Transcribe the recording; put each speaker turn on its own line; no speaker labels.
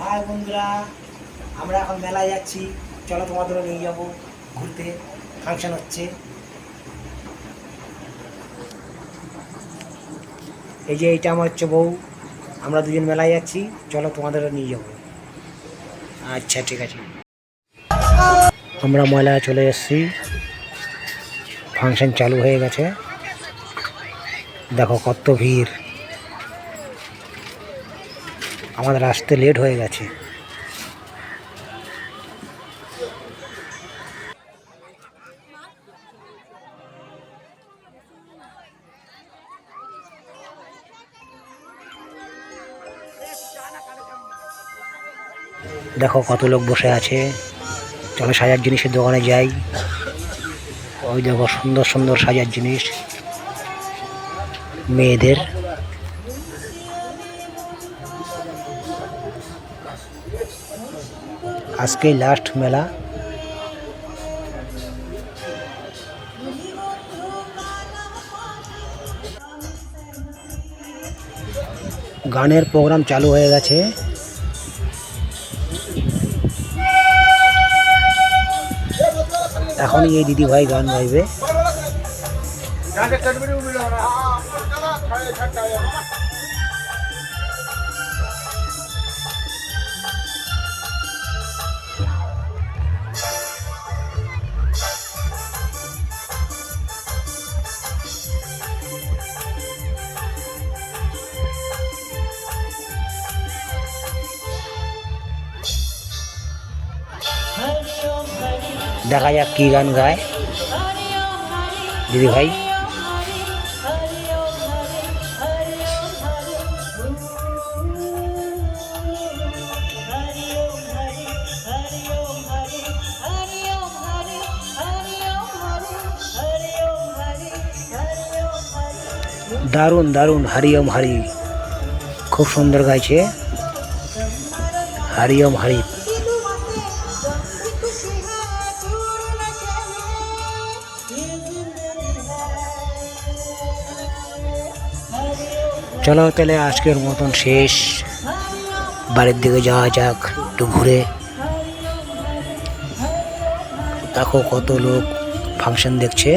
High বন্ধুরা, আমরা এখন মেলায় যাচ্ছি। চলো তোমাদেরও নিয়ে যাব। ঘুরতে ফাংশন হচ্ছে। এই যে এইটা আমার হচ্ছে বউ। আমরা দুজন মেলায় যাচ্ছি। চলো তোমাদেরও নিয়ে যাব। আচ্ছা ঠিক আছে। আমরা ময়লায় চলে এসেছি। ফাংশন চালু হয়ে গেছে। দেখো কত ভিড়। আমাদের আসতে লেট হয়ে গেছে। দেখো কত লোক বসে আছে। চলো সাজার জিনিসের দোকানে যাই। ওই দেখো সুন্দর সুন্দর সাজার জিনিস। মেয়েদের। আজকেই লাস্ট মেলা। গানের প্রোগ্রাম চালু হয়ে গেছে। এখনই এই দিদি ভাই গান গাইবে। দেখা যাক কি গান গায়। দিদি ভাই। দারুণ দারুণ হরিওম হরি। খুব সুন্দর গাইছে। হরিওম হরি। চলো তাহলে আজকের মতন শেষ। বাড়ির দিকে যাওয়া যাক, একটু ঘুরে। দেখো কত লোক ফাংশন দেখছে।